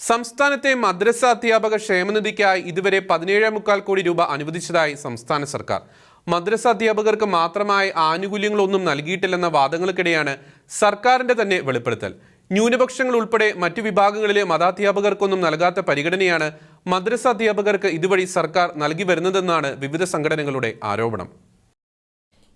സംസ്ഥാനത്തെ മദ്രസ അധ്യാപക ക്ഷേമനിധിക്കായി ഇതുവരെ പതിനേഴേ മുക്കാൽ കോടി രൂപ അനുവദിച്ചതായി സംസ്ഥാന സർക്കാർ. മദ്രസ അധ്യാപകർക്ക് മാത്രമായി ആനുകൂല്യങ്ങളൊന്നും നൽകിയിട്ടില്ലെന്ന വാദങ്ങൾക്കിടെയാണ് സർക്കാരിന്റെ തന്നെ വെളിപ്പെടുത്തൽ. ന്യൂനപക്ഷങ്ങൾ ഉൾപ്പെടെ മറ്റു വിഭാഗങ്ങളിലെ മതാധ്യാപകർക്കൊന്നും നൽകാത്ത പരിഗണനയാണ് മദ്രസ അധ്യാപകർക്ക് ഇതുവഴി സർക്കാർ നൽകി വരുന്നതെന്നാണ് വിവിധ സംഘടനകളുടെ ആരോപണം.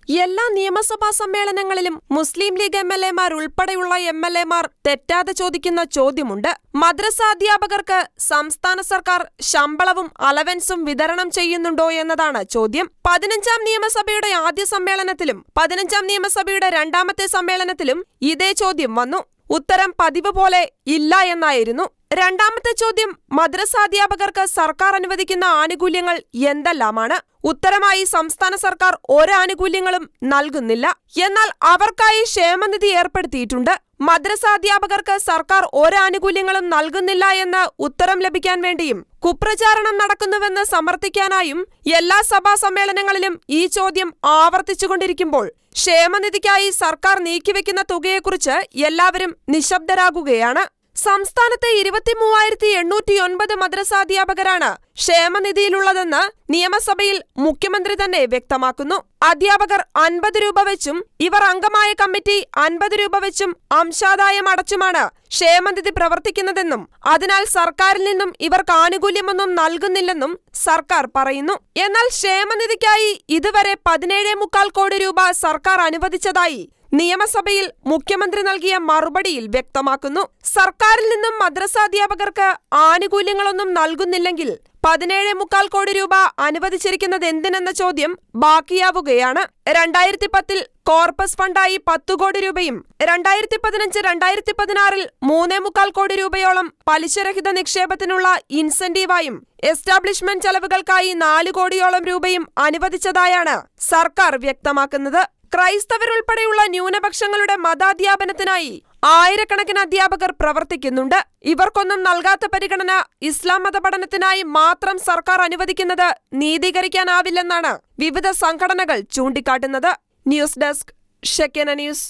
എല്ലാ നിയമസഭാ സമ്മേളനങ്ങളിലും മുസ്ലിം ലീഗ് എം എൽ എമാർ ഉൾപ്പെടെയുള്ള എം എൽ എമാർ തെറ്റാതെ ചോദിക്കുന്ന ചോദ്യമുണ്ട്. മദ്രസ അധ്യാപകർക്ക് സംസ്ഥാന സർക്കാർ ശമ്പളവും അലവൻസും വിതരണം ചെയ്യുന്നുണ്ടോ എന്നതാണ് ചോദ്യം. പതിനഞ്ചാം നിയമസഭയുടെ ആദ്യ സമ്മേളനത്തിലും പതിനഞ്ചാം നിയമസഭയുടെ രണ്ടാമത്തെ സമ്മേളനത്തിലും ഇതേ ചോദ്യം വന്നു. ഉത്തരം പതിവ് പോലെ ഇല്ല എന്നായിരുന്നു. രണ്ടാമത്തെ ചോദ്യം മദ്രസാധ്യാപകർക്ക് സർക്കാർ അനുവദിക്കുന്ന ആനുകൂല്യങ്ങൾ എന്തെല്ലാമാണ്? ഉത്തരമായി സംസ്ഥാന സർക്കാർ ഒരാനുകൂല്യങ്ങളും നൽകുന്നില്ല. എന്നാൽ അവർക്കായി ക്ഷേമനിധി ഏർപ്പെടുത്തിയിട്ടുണ്ട്. മദ്രസാധ്യാപകർക്ക് സർക്കാർ ഒരാനുകൂല്യങ്ങളും നൽകുന്നില്ല എന്ന് ഉത്തരം ലഭിക്കാൻ വേണ്ടിയും കുപ്രചാരണം നടക്കുന്നുവെന്ന് സമർത്ഥിക്കാനായും എല്ലാ സഭാ സമ്മേളനങ്ങളിലും ഈ ചോദ്യം ആവർത്തിച്ചുകൊണ്ടിരിക്കുമ്പോൾ ക്ഷേമനിധിക്കായി സർക്കാർ നീക്കിവെക്കുന്ന തുകയെക്കുറിച്ച് എല്ലാവരും നിശബ്ദരാകുകയാണ്. സംസ്ഥാനത്തെ ഇരുപത്തിമൂവായിരത്തി എണ്ണൂറ്റിയൊൻപത് മദ്രസാധ്യാപകരാണ് ക്ഷേമനിധിയിലുള്ളതെന്ന് നിയമസഭയിൽ മുഖ്യമന്ത്രി തന്നെ വ്യക്തമാക്കുന്നു. അധ്യാപകർ അൻപത് രൂപ വെച്ചും ഇവർ അംഗമായ കമ്മിറ്റി അൻപത് രൂപ വെച്ചും അംശാദായം അടച്ചുമാണ് ക്ഷേമനിധി പ്രവർത്തിക്കുന്നതെന്നും അതിനാൽ സർക്കാരിൽ നിന്നും ഇവർക്ക് ആനുകൂല്യമൊന്നും നൽകുന്നില്ലെന്നും സർക്കാർ പറയുന്നു. എന്നാൽ ക്ഷേമനിധിക്കായി ഇതുവരെ പതിനേഴേ മുക്കാൽ കോടി രൂപ സർക്കാർ അനുവദിച്ചതായി നിയമസഭയിൽ മുഖ്യമന്ത്രി നൽകിയ മറുപടിയിൽ വ്യക്തമാക്കുന്നു. സർക്കാരിൽ നിന്നും മദ്രസാധ്യാപകർക്ക് ആനുകൂല്യങ്ങളൊന്നും നൽകുന്നില്ലെങ്കിൽ പതിനേഴ് മുക്കാൽ കോടി രൂപ അനുവദിച്ചിരിക്കുന്നത് എന്തിനെന്ന ചോദ്യം ബാക്കിയാവുകയാണ്. രണ്ടായിരത്തി പത്തിൽ കോർപ്പസ് ഫണ്ടായി പത്തു കോടി രൂപയും രണ്ടായിരത്തി പതിനഞ്ച് രണ്ടായിരത്തി പതിനാറിൽ മൂന്നേ മുക്കാൽ കോടി രൂപയോളം പലിശരഹിത നിക്ഷേപത്തിനുള്ള ഇൻസെന്റീവായും എസ്റ്റാബ്ലിഷ്മെന്റ് ചെലവുകൾക്കായി നാല് കോടിയോളം രൂപയും അനുവദിച്ചതായാണ് സർക്കാർ വ്യക്തമാക്കുന്നത്. ക്രൈസ്തവരുൾപ്പെടെയുള്ള ന്യൂനപക്ഷങ്ങളുടെ മതാധ്യാപനത്തിനായി ആയിരക്കണക്കിന് അധ്യാപകർ പ്രവർത്തിക്കുന്നുണ്ട്. ഇവർക്കൊന്നും നൽകാത്ത പരിഗണന ഇസ്ലാം മത പഠനത്തിനായി മാത്രം സർക്കാർ അനുവദിക്കുന്നത് നീതീകരിക്കാനാവില്ലെന്നാണ് വിവിധ സംഘടനകൾ ചൂണ്ടിക്കാട്ടുന്നത്. ന്യൂസ് ഡെസ്ക് ഷെക്കന ന്യൂസ്.